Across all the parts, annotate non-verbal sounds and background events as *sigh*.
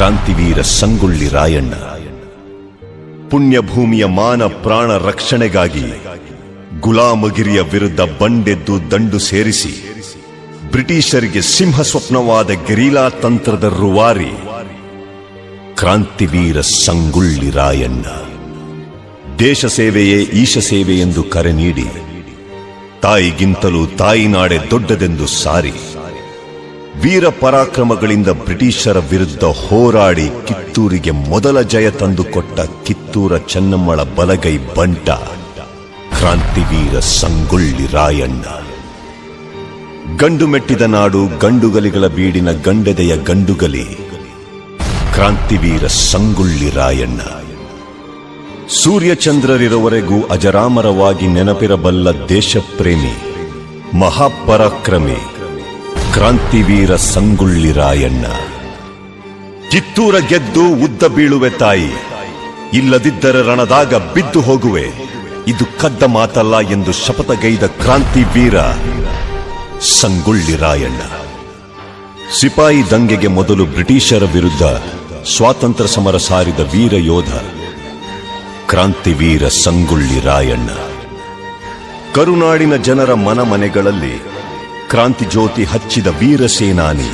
ಕ್ರಾಂತಿವೀರ ಸಂಗೊಳ್ಳಿ ರಾಯಣ್ಣ. ಪುಣ್ಯಭೂಮಿಯ ಮಾನ ಪ್ರಾಣ ರಕ್ಷಣೆಗಾಗಿ ಗುಲಾಮಗಿರಿಯ ವಿರುದ್ಧ ಬಂಡೆದ್ದು ದಂಡು ಸೇರಿಸಿ ಬ್ರಿಟಿಷರಿಗೆ ಸಿಂಹ ಸ್ವಪ್ನವಾದ ಗೆರಿಲಾ ತಂತ್ರದ ರುವಾರಿ ಕ್ರಾಂತಿವೀರ ಸಂಗೊಳ್ಳಿ ರಾಯಣ್ಣ. ದೇಶ ಸೇವೆಯೇ ಈಶ ಸೇವೆ ಎಂದು ಕರೆ ನೀಡಿ, ತಾಯಿಗಿಂತಲೂ ತಾಯಿನಾಡೆ ದೊಡ್ಡದೆಂದು ಸಾರಿ. ವೀರ ಪರಾಕ್ರಮಗಳಿಂದ ಬ್ರಿಟಿಷರ ವಿರುದ್ಧ ಹೋರಾಡಿ ಕಿತ್ತೂರಿಗೆ ಮೊದಲ ಜಯ ತಂದುಕೊಟ್ಟ ಕಿತ್ತೂರ ಚೆನ್ನಮ್ಮಳ ಬಲಗೈ ಬಂಟ, ಕ್ರಾಂತಿವೀರ ಸಂಗೊಳ್ಳಿ ರಾಯಣ್ಣ. ಗಂಡು ಮೆಟ್ಟಿದ ನಾಡು ಗಂಡುಗಲಿಗಳ ಬೀಡಿನ ಗಂಡೆದೆಯ ಗಂಡುಗಲಿ, ಕ್ರಾಂತಿವೀರ ಸಂಗೊಳ್ಳಿ ರಾಯಣ್ಣ. ಸೂರ್ಯಚಂದ್ರರಿರುವವರೆಗೂ ಅಜರಾಮರವಾಗಿ ನೆನಪಿರಬಲ್ಲ ದೇಶಪ್ರೇಮಿ, ಮಹಾಪರಾಕ್ರಮಿ ಕ್ರಾಂತಿವೀರ ಸಂಗುಳ್ಳಿ ರಾಯಣ್ಣ. ಕಿತ್ತೂರ ಗೆದ್ದು ಉದ್ದ ಬೀಳುವೆ ತಾಯಿ, ಇಲ್ಲದಿದ್ದರೆ ರಣದಾಗ ಬಿದ್ದು ಹೋಗುವೆ. ಇದು ಕದ್ದ ಮಾತಲ್ಲ ಎಂದು ಶಪಥಗೈದ ಕ್ರಾಂತಿವೀರ ಸಂಗುಳ್ಳಿ ರಾಯಣ್ಣ. ಸಿಪಾಯಿ ದಂಗೆಗೆ ಮೊದಲು ಬ್ರಿಟಿಷರ ವಿರುದ್ಧ ಸ್ವಾತಂತ್ರ್ಯ ಸಮರ ಸಾರಿದ ವೀರ ಯೋಧ, ಕ್ರಾಂತಿವೀರ ಸಂಗುಳ್ಳಿ ರಾಯಣ್ಣ. ಕರುನಾಡಿನ ಜನರ ಮನಮನೆಗಳಲ್ಲಿ ಕ್ರಾಂತಿ ಜ್ಯೋತಿ ಹಚ್ಚಿದ ವೀರ ಸೇನಾನಿ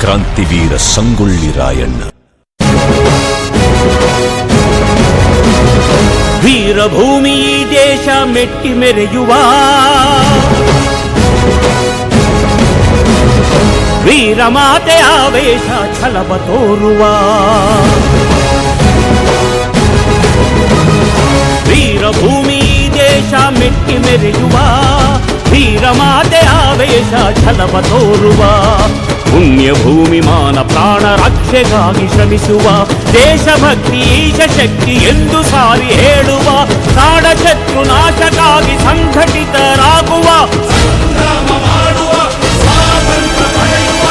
ಕ್ರಾಂತಿವೀರ ಸಂಗೊಳ್ಳಿ ರಾಯಣ್ಣ ವೀರಭೂಮಿ ಈ ದೇಶ ಮೆಟ್ಟಿ ಮೆರೆಯುವ ವೀರಮಾತೆ ಆವೇಶ ಛಲವ ತೋರುವ ವೀರಭೂಮಿ ಈ ದೇಶ ಮೆಟ್ಟಿ ಮೆರೆಯುವ ವೀರಮಾತೆ ಆವೇಶ ಛಲವ ತೋರುವ ಪುಣ್ಯ ಭೂಮಿ ಮಾನ ಪ್ರಾಣ ರಕ್ಷೆಗಾಗಿ ಶ್ರಮಿಸುವ ದೇಶಭಕ್ತಿ ಈಶ ಶಕ್ತಿ ಎಂದು ಸಾರಿ ಹೇಳುವ ಕಾಡ ಶತ್ರು ನಾಶಕ್ಕಾಗಿ ಸಂಘಟಿತರಾಗುವ ಸಂಗ್ರಾಮ ಮಾಡುವ ಸ್ವಾತಂತ್ರ್ಯ ಪಡೆಯುವ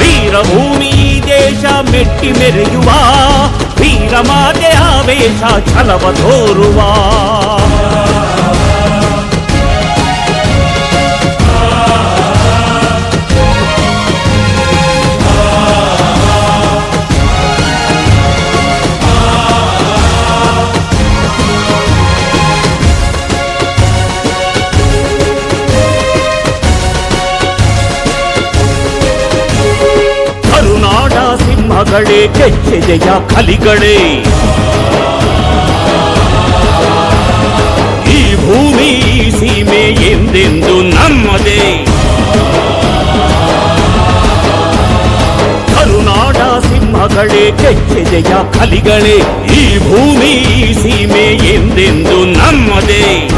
ವೀರಭೂಮಿ ಈ ದೇಶ ಮೆಟ್ಟಿ ಮೆರೆಯುವ ವೀರಮಾತೆ ಆವೇಶ ಛಲವ ತೋರುವ ಸಿಂಹಗಳೇ ಕೆಚ್ಚೆದೆಯ ಕಲಿಗಳೇ. ಈ ಭೂಮಿ ಈ ಸೀಮೆ ಎಂದೆಂದು ನಮ್ಮದೇ. ಕರುನಾಡ ಸಿಂಹಗಳೇ ಕೆಚ್ಚೆದೆಯ ಕಲಿಗಳೇ. ಈ ಭೂಮಿ ಈ ಸೀಮೆ ಎಂದೆಂದು ನಮ್ಮದೇ.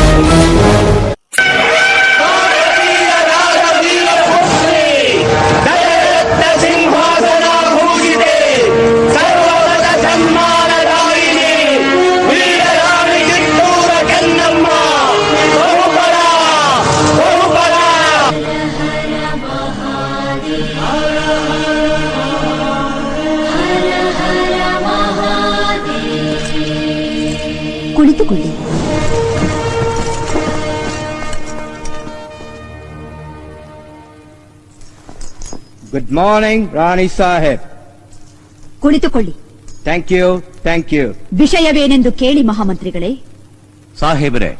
Good ಮಾರ್ನಿಂಗ್ ರಾಣಿ ಸಾಹೇಬ್ ಕುಳಿತುಕೊಳ್ಳಿ. ಥ್ಯಾಂಕ್ ಯು ಥ್ಯಾಂಕ್ ಯು ವಿಷಯವೇನೆಂದು ಕೇಳಿ ಮಹಾಮಂತ್ರಿಗಳೇ. ಸಾಹೇಬರೇ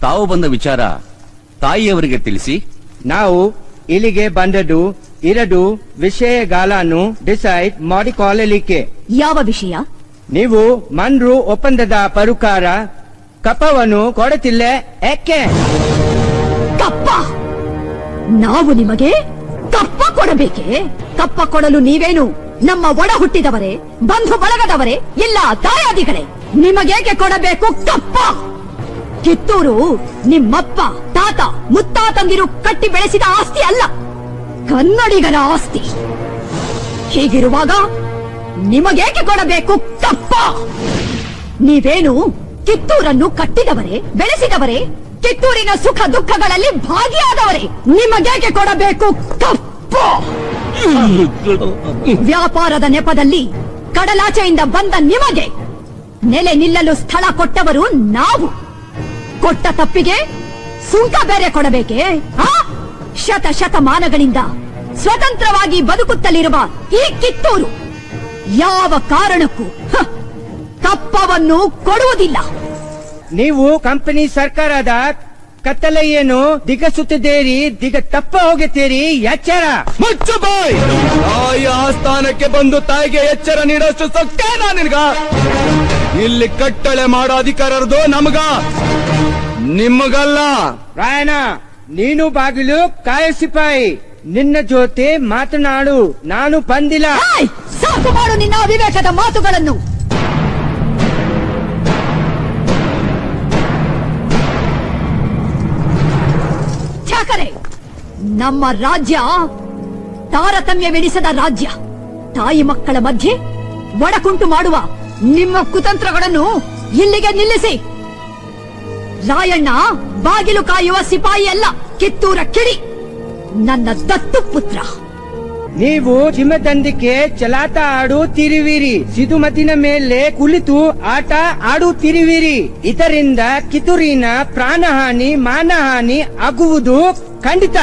ತಾವು ಬಂದ ವಿಚಾರ ತಾಯಿಯವರಿಗೆ ತಿಳಿಸಿ. ನಾವು ಇಲ್ಲಿಗೆ ಬಂದದ್ದು ಎರಡು ವಿಷಯಗಳನ್ನು ಡಿಸೈಡ್ ಮಾಡಿಕೊಳ್ಳಲಿಕ್ಕೆ. ಯಾವ ವಿಷಯ? ನೀವು ಮನ್ರು ಒಪ್ಪಂದದ ಪರುಕಾರ ಕಪ್ಪವನ್ನು ಕೊಡುತ್ತಿಲ್ಲ ಏಕೆ? ಕಪ್ಪ! ನಾವು ನಿಮಗೆ ಕೊಡಬೇಕೆ? ಕಪ್ಪ ಕೊಡಲು ನೀವೇನು ನಮ್ಮ ಒಡ ಹುಟ್ಟಿದವರೇ, ಬಂಧು ಬಳಗದವರೇ, ಎಲ್ಲ ದಾಯಾದಿಗಳೇ? ನಿಮಗೇಕೆ ಕೊಡಬೇಕು ಕಪ್ಪ? ಕಿತ್ತೂರು ನಿಮ್ಮಪ್ಪ, ತಾತ, ಮುತ್ತಾತಂದಿರು ಕಟ್ಟಿ ಬೆಳೆಸಿದ ಆಸ್ತಿ ಅಲ್ಲ, ಕನ್ನಡಿಗರ ಆಸ್ತಿ. ಹೀಗಿರುವಾಗ ನಿಮಗೇಕೆ ಕೊಡಬೇಕು ಕಪ್ಪ? ನೀವೇನು ಕಿತ್ತೂರನ್ನು ಕಟ್ಟಿದವರೇ, ಬೆಳೆಸಿದವರೇ? ಕಿತ್ತೂರಿನ ಸುಖ ದುಃಖಗಳಲ್ಲಿ ಭಾಗಿಯಾದವರೇ? ನಿಮಗೇಕೆ ಕೊಡಬೇಕು ಕಪ್ಪ? ವ್ಯಾಪಾರದ ನೆಪದಲ್ಲಿ ಕಡಲಾಚೆಯಿಂದ ಬಂದ ನಿಮಗೆ ನೆಲೆ ನಿಲ್ಲಲು ಸ್ಥಳ ಕೊಟ್ಟವರು ನಾವು ಕೊಟ್ಟ ತಪ್ಪಿಗೆ ಸುಂಕ ಬೇರೆ ಕೊಡಬೇಕೆ? ಶತ ಶತಮಾನಗಳಿಂದ ಸ್ವತಂತ್ರವಾಗಿ ಬದುಕುತ್ತಲಿರುವ ಈ ಕಿತ್ತೂರು ಯಾವ ಕಾರಣಕ್ಕೂ ತಪ್ಪವನ್ನು ಕೊಡುವುದಿಲ್ಲ ನೀವು ಕಂಪನಿ ಸರ್ಕಾರದ ಕತ್ತಲೆಯನ್ನು ಏನು? ದಿಗ ತಪ್ಪ ಹೋಗುತ್ತೀರಿ ಎಚ್ಚರ. ಮುಚ್ಚು ಬಾಯ್! ತಾಯಿ ಆಸ್ಥಾನಕ್ಕೆ ಬಂದು ತಾಯಿಗೆ ಎಚ್ಚರ ನೀಡೋಷ್ಟು ಸೊಕ್ಕೇನಾ ನಿನ್ಗ? ಇಲ್ಲಿ ಕಟ್ಟಳೆ ಮಾಡೋ ಅಧಿಕಾರದ್ದು ನಮಗ? ನಿಮಗಲ್ಲ. ರಾಯಣ ನೀನು ಬಾಗಿಲು ಕಾಯ ಸಿಪಾಯಿ ನಿನ್ನ ಜೊತೆ ಮಾತನಾಡು ನಾನು ಬಂದಿಲ್ಲ! ಸಾಕು ಮಾಡು ನಿನ್ನ ಅವಿವೇಕದ ಮಾತುಗಳನ್ನು. ಚಾಕರೆ ನಮ್ಮ ರಾಜ್ಯ ತಾರತಮ್ಯವೆನಿಸದ ರಾಜ್ಯ. ತಾಯಿ ಮಕ್ಕಳ ಮಧ್ಯೆ ಒಡಕುಂಟು ಮಾಡುವ ನಿಮ್ಮ ಕುತಂತ್ರಗಳನ್ನು ಇಲ್ಲಿಗೆ ನಿಲ್ಲಿಸಿ. ರಾಯಣ್ಣ ಬಾಗಿಲು ಕಾಯುವ ಸಿಪಾಯಿ ಅಲ್ಲ, ಕಿತ್ತೂರ ಕಿಡಿ. ನನ್ನ ದತ್ತು ಪುತ್ರ. ನೀವು ಚಿಮ್ಮದಂದಿಕೆ ಚಲಾಟ ಆಡುತ್ತಿರುವಿರಿ ಸಿದುಮತಿನ ಮೇಲೆ ಕುಳಿತು ಆಟ ಆಡುತ್ತಿರುವಿರಿ ಇದರಿಂದ ಕಿತ್ತೂರಿನ ಪ್ರಾಣಹಾನಿ, ಮಾನಹಾನಿ ಆಗುವುದು ಖಂಡಿತ!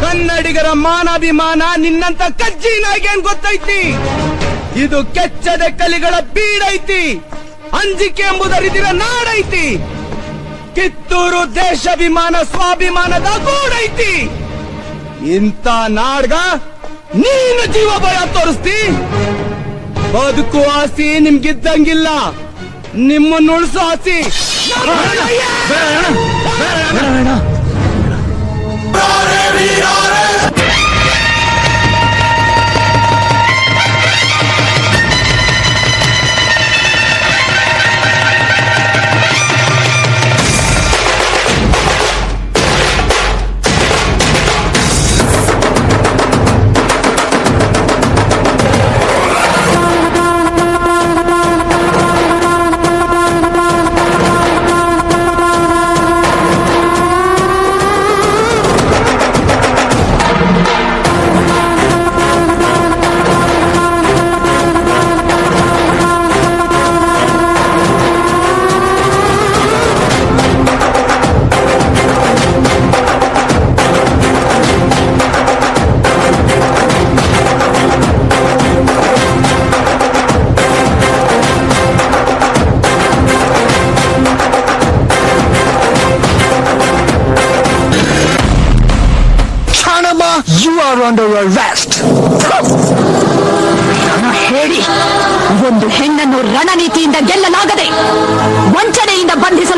ಕನ್ನಡಿಗರ ಮಾನಾಭಿಮಾನ ನಿನ್ನಂತ ಕಜ್ಜಿನಾಗೇನ್ ಗೊತ್ತೈತಿ? ಇದು ಕೆಚ್ಚದ ಕಲಿಗಳ ಬೀಡೈತಿ. ಅಂಜಿಕೆ ಎಂಬುದರಿದಿರ ನಾಡೈತಿ. ಕಿತ್ತೂರು ದೇಶಾಭಿಮಾನ, ಸ್ವಾಭಿಮಾನದ ಗೂಡೈತಿ. ಇಂಥ ನಾಡ್ಗ ನೀನು ಜೀವ ಭಯ ತೋರಿಸ್ತಿ? ಬದುಕು ಆಸಿ ನಿಮ್ಗಿದ್ದಂಗಿಲ್ಲ. ನಿಮ್ಮನ್ನು ಉಳಿಸೋ ಆಸಿ.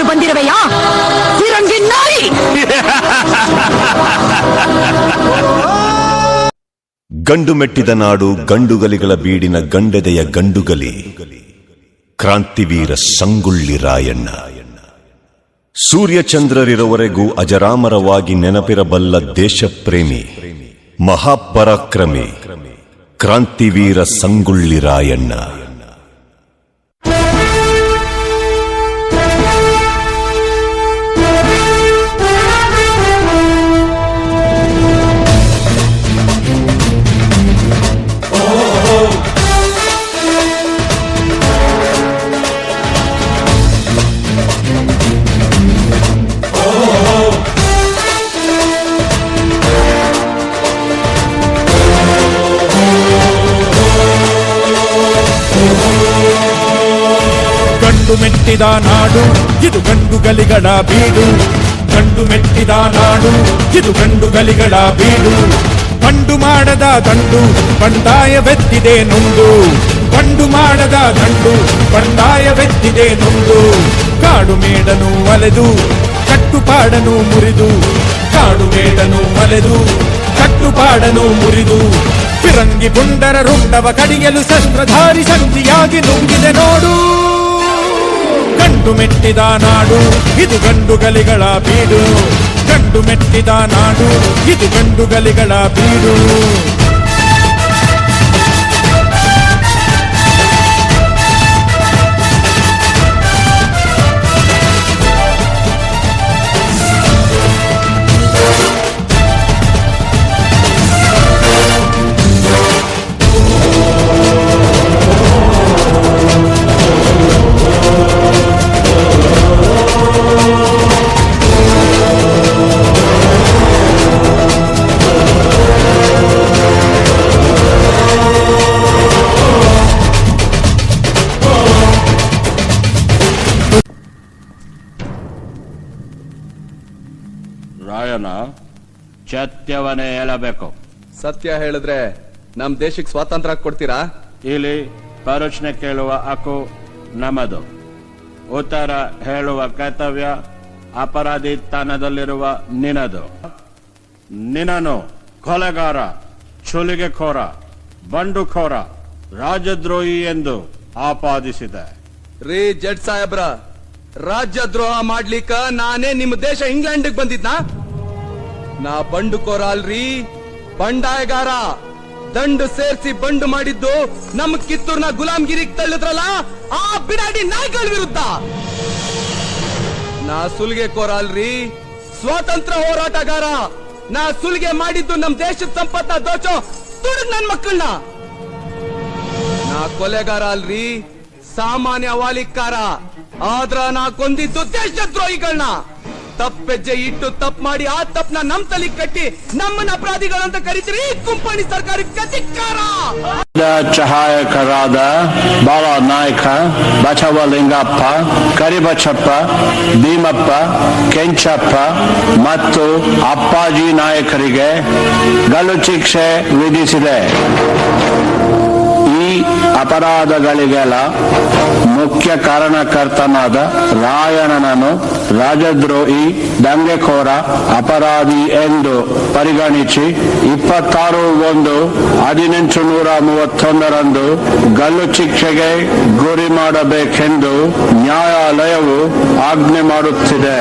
ಬಂದಿರುವೆಯಾ? ಫಿರಂಗಿ ನಾಯಿ! ಗಂಡು ಮೆಟ್ಟಿದ ನಾಡು ಗಂಡುಗಲಿಗಳ ಬೀಡಿನ ಗಂಡೆದೆಯ ಗಂಡುಗಲಿ. ಕ್ರಾಂತಿವೀರ ಸಂಗುಳ್ಳಿ ರಾಯಣ್ಣ. ಸೂರ್ಯಚಂದ್ರರಿರುವವರೆಗೂ ಅಜರಾಮರವಾಗಿ ನೆನಪಿರಬಲ್ಲ ದೇಶಪ್ರೇಮಿ, ಮಹಾಪರಾಕ್ರಮಿ, ಕ್ರಾಂತಿವೀರ ಸಂಗುಳ್ಳಿ ರಾಯಣ್ಣ. ಗಂಡು ಮೆಟ್ಟಿದ ನಾಡು, ಇದು ಗಂಡು ಗಲಿಗಳ ಬೀಡು. ಗಂಡು ಮೆಟ್ಟಿದ ನಾಡು, ಇದು ಗಂಡು ಗಲಿಗಳ ಬೀಡು. ಗಂಡು ಮಾಡದ ಗಂಡು, ಬಂಡಾಯವೆತ್ತಿದೆ ನೊಂದು ಕಂಡು ಮಾಡದ ಗಂಡು, ಬಂಡಾಯವೆತ್ತಿದೆ ನೊಂದು ಕಾಡು ಮೇಡನು ಅಲೆದು ಕಟ್ಟುಪಾಡನು ಮುರಿದು. ಕಾಡು ಮೇಡನು ಅಲೆದು ಕಟ್ಟುಪಾಡನು ಮುರಿದು. ಫಿರಂಗಿ ಪುಂಡರ ರುಂಡವ ಕಡಿಯಲು ಶಸ್ತ್ರಧಾರಿ ಶಕ್ತಿಯಾಗಿ ನುಂಗಿದೆ ನೋಡು. ಗಂಡು ಮೆಟ್ಟಿದ ನಾಡು ಇದು ಗಂಡು ಗಲಿಗಳ ಬೀಡು. ಗಂಡು ಮೆಟ್ಟಿದ ನಾಡು ಇದು ಗಂಡು ಗಲಿಗಳ ಬೀಡು ಚತ್ಯವನೇ ಹೇಳಬೇಕು. ಸತ್ಯ ಹೇಳಿದ್ರೆ ನಮ್ ದೇಶಕ್ಕೆ ಸ್ವಾತಂತ್ರ್ಯ ಕೊಡ್ತೀರಾ? ಇಲ್ಲಿ ಪ್ರಶ್ನೆ ಕೇಳುವ ಹಕ್ಕು ನಮ್ಮದು. ಉತ್ತರ ಹೇಳುವ ಕರ್ತವ್ಯ ಅಪರಾಧಿ ತಾಣದಲ್ಲಿರುವ ನಿನದು. ನಿನನು ಕೊಲೆಗಾರ ಬಂಡು ಬಂಡುಖೋರ ರಾಜದ್ರೋಹಿ ಎಂದು ಆಪಾದಿಸಿದೆ. ರೀ ಜಡ್ ಸಾಹೇಬ್ರ ರಾಜ್ಯ ದ್ರೋಹ ಮಾಡ್ಲಿಕ್ಕ ನಾನೇ ನಿಮ್ ದೇಶ ಇಂಗ್ಲೆಂಡ್ ಬಂದಿದ್ನಾ? ನಾ ಬಂಡುಕೋರ ಅಲ್ರಿ ಬಂಡಾಯಗಾರ. ದಂಡು ಸೇರ್ಸಿ ಬಂಡು ಮಾಡಿದ್ದು ನಮ್ ಕಿತ್ತೂರ್ನ ಗುಲಾಮ್ಗಿರಿಗೆ ತಳ್ಳಿದ್ರಲ್ಲ, ಆ ಬಿಡಾಡಿ ನಾಯ್ಗಳ ವಿರುದ್ಧ. ನಾ ಸುಲಿಗೆ ಕೋರ ಅಲ್ರಿ ಸ್ವಾತಂತ್ರ್ಯ ಹೋರಾಟಗಾರ. ನಾ ಸುಲಿಗೆ ಮಾಡಿದ್ದು ನಮ್ ದೇಶದ ಸಂಪತ್ತ ದೋಚೋ ದುಡ್ಡು ನನ್ ಮಕ್ಕಳನ್ನ ನಾ ಕೊಲೆಗಾರ ಅಲ್ರಿ, ಸಾಮಾನ್ಯ ವಾಲಿಕಾರ ಆದ್ರ ನಾ ಕೊಂದಿದ್ದು ದೇಶದ್ರೋಹಿಗಳನ್ನ ತಪ್ಪೆಜ್ಜೆ ಇಟ್ಟು ತಪ್ಪು ಮಾಡಿ ಆ ತಪ್ಪನ ನಮ್ ತಲೆ ಕಟ್ಟಿ ನಮ್ಮನ್ನ ಅಪರಾಧಿಗಳಂತ ಕರೀತೀರಿ. ಕುಂಪಣಿ ಸರ್ಕಾರಕ್ಕೆ ಧಿಕ್ಕಾರ ಸಹಾಯಕರಾದ ಬಾಲ ನಾಯಕ ಬಸವಲಿಂಗಪ್ಪ ಕರಿಬಚಪ್ಪ, ಭೀಮಪ್ಪ, ಕೆಂಚಪ್ಪ ಮತ್ತು ಅಪ್ಪಾಜಿ ನಾಯಕರಿಗೆ ಗಲ್ಲು ಶಿಕ್ಷೆ ವಿಧಿಸಿದೆ. ಅಪರಾಧಗಳಿಗೆಲ್ಲ ಮುಖ್ಯ ಕಾರಣಕರ್ತನಾದ ರಾಯಣನನ್ನು ರಾಜದ್ರೋಹಿ ದಂಗೆಕೋರ ಅಪರಾಧಿ ಎಂದು ಪರಿಗಣಿಸಿ ಇಪ್ಪತ್ತಾರು ಒಂದು ಹದಿನೆಂಟು ನೂರ ಮೂವತ್ತೊಂದರಂದು ಗಲ್ಲು ಶಿಕ್ಷೆಗೆ ಗುರಿ ಮಾಡಬೇಕೆಂದು ನ್ಯಾಯಾಲಯವು ಆಜ್ಞೆ ಮಾಡುತ್ತಿದೆ.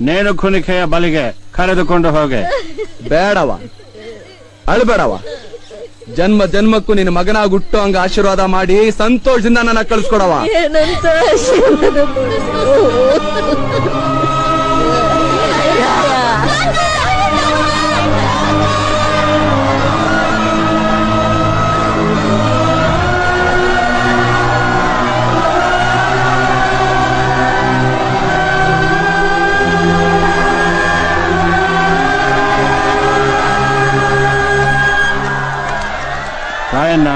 ನೇಣು ಕುಣಿಕೆಯ ಬಲಿಗೆ ಕರೆದುಕೊಂಡು ಹೋಗೆ. ಬೇಡವ. ಅಳ್ಬೇಡವ. ಜನ್ಮ ಜನ್ಮಕ್ಕೂ ನಿನ್ನ ಮಗನಾಗಿ ಹುಟ್ಟು ಹಂಗ ಆಶೀರ್ವಾದ ಮಾಡಿ ಸಂತೋಷದಿಂದ ನನ್ನ ಕಳ್ಸ್ಕೊಡವ ಏನಂತ ರಾಯಣ್ಣ.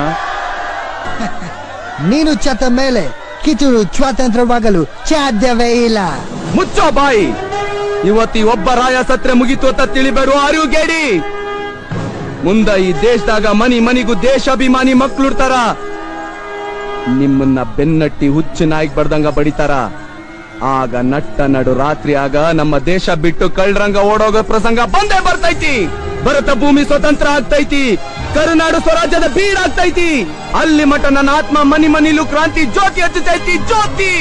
*laughs* ನೀನು ಚತ ಮೇಲೆ ಕಿತ್ತೂರು ಸ್ವಾತಂತ್ರ್ಯವಾಗಲು ಸಾಧ್ಯವೇ ಇಲ್ಲ. ಮುಚ್ಚೋ ಬಾಯಿ. ಇವತ್ತಿ ಒಬ್ಬ ರಾಯ ಸತ್ರೆ ಮುಗಿತು ಅಂತ ತಿಳಿಬರು ಅರಿವು ಗೇಡಿ ಮುಂದ ಈ ದೇಶದಾಗ ಮನಿ ಮನಿಗೂ ದೇಶಾಭಿಮಾನಿ ಮಕ್ಳುಡ್ತಾರ ನಿಮ್ಮನ್ನ ಬೆನ್ನಟ್ಟಿ ಹುಚ್ಚು ನಾಯಿಗ್ ಬಡ್ದಂಗ ಬಡಿತಾರ. ಆಗ ನಟ್ಟ ನಡು ರಾತ್ರಿ ಆಗ ನಮ್ಮ ದೇಶ ಬಿಟ್ಟು ಕಳ್ಳರಂಗ ಓಡೋಗೋ ಪ್ರಸಂಗ ಬಂದೇ ಬರ್ತೈತಿ. ಭರತ ಭೂಮಿ ಸ್ವತಂತ್ರ ಆಗ್ತೈತಿ. ಕರುನಾಡು ಸ್ವರಾಜ್ಯದ ಬೀಡಾಗ್ತೈತಿ ಅಲ್ಲಿ ಮಠ ನನ್ನ ಆತ್ಮ, ಮನಿ ಮನಿಲು ಕ್ರಾಂತಿ, ಜ್ಯೋತಿ ಹಚ್ಚುತ್ತೈತಿ ಜ್ಯೋತಿ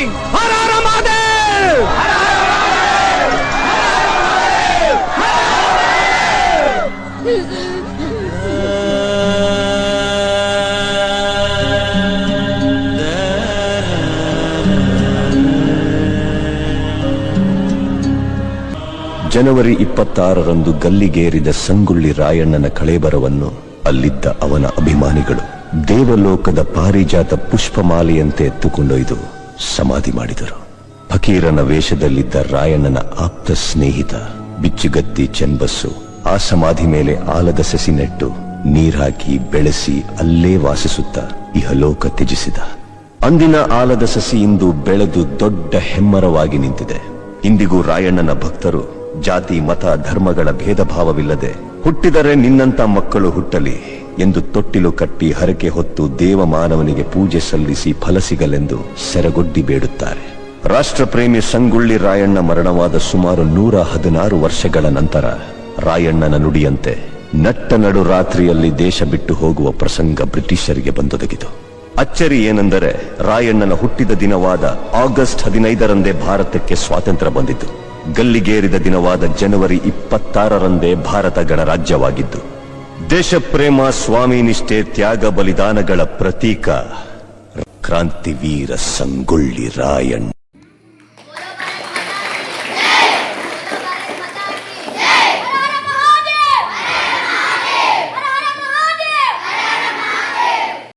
ಜನವರಿ ಇಪ್ಪತ್ತಾರರಂದು ಗಲ್ಲಿಗೇರಿದ ಸಂಗುಳ್ಳಿ ರಾಯಣ್ಣನ ಕಳೇಬರವನ್ನು ಅಲ್ಲಿದ್ದ ಅವನ ಅಭಿಮಾನಿಗಳು ದೇವಲೋಕದ ಪಾರಿಜಾತ ಪುಷ್ಪಮಾಲೆಯಂತೆ ಎತ್ತುಕೊಂಡೊಯ್ದು ಸಮಾಧಿ ಮಾಡಿದರು. ಫಕೀರನ ವೇಷದಲ್ಲಿದ್ದ ರಾಯಣ್ಣನ ಆಪ್ತ ಸ್ನೇಹಿತ, ಬಿಚ್ಚುಗತ್ತಿ ಚೆನ್ಬಸ್ಸು ಆ ಸಮಾಧಿ ಮೇಲೆ ಆಲದ ಸಸಿ ನೆಟ್ಟು ನೀರ್ಹಾಕಿ ಬೆಳೆಸಿ ಅಲ್ಲೇ ವಾಸಿಸುತ್ತ ಇಹಲೋಕ ತ್ಯಜಿಸಿದ. ಅಂದಿನ ಆಲದ ಸಸಿ ಇಂದು ಬೆಳೆದು ದೊಡ್ಡ ಹೆಮ್ಮರವಾಗಿ ನಿಂತಿದೆ. ಇಂದಿಗೂ ರಾಯಣ್ಣನ ಭಕ್ತರು ಜಾತಿ, ಮತ, ಧರ್ಮಗಳ ಭೇದ ಭಾವವಿಲ್ಲದೆ ಹುಟ್ಟಿದರೆ ನಿನ್ನಂತ ಮಕ್ಕಳು ಹುಟ್ಟಲಿ ಎಂದು ತೊಟ್ಟಿಲು ಕಟ್ಟಿ ಹರಕೆ ಹೊತ್ತು ದೇವಮಾನವನಿಗೆ ಪೂಜೆ ಸಲ್ಲಿಸಿ ಫಲ ಸಿಗಲೆಂದು ಸೆರಗೊಡ್ಡಿ ಬೇಡುತ್ತಾರೆ. ರಾಷ್ಟ್ರಪ್ರೇಮಿ ಸಂಗುಳ್ಳಿ ರಾಯಣ್ಣ ಮರಣವಾದ ಸುಮಾರು ನೂರ ಹದಿನಾರು ವರ್ಷಗಳ ನಂತರ ರಾಯಣ್ಣನ ನುಡಿಯಂತೆ ನಟ್ಟ ನಡು ರಾತ್ರಿಯಲ್ಲಿ ದೇಶ ಬಿಟ್ಟು ಹೋಗುವ ಪ್ರಸಂಗ ಬ್ರಿಟಿಷರಿಗೆ ಬಂದೊದಗಿತು. ಅಚ್ಚರಿ ಏನೆಂದರೆ ರಾಯಣ್ಣನ ಹುಟ್ಟಿದ ದಿನವಾದ ಆಗಸ್ಟ್ ಹದಿನೈದರಂದೇ ಭಾರತಕ್ಕೆ ಸ್ವಾತಂತ್ರ್ಯ ಬಂದಿತು. ಗಲ್ಲಿಗೇರಿದ ದಿನವಾದ ಜನವರಿ ಇಪ್ಪತ್ತಾರರಂದೇ ಭಾರತ ಗಣರಾಜ್ಯವಾಗಿದ್ದು, ದೇಶಪ್ರೇಮ, ಸ್ವಾಮಿ ನಿಷ್ಠೆ, ತ್ಯಾಗ, ಬಲಿದಾನಗಳ ಪ್ರತೀಕ. ಕ್ರಾಂತಿವೀರ ಸಂಗೊಳ್ಳಿ ರಾಯಣ್ಣ.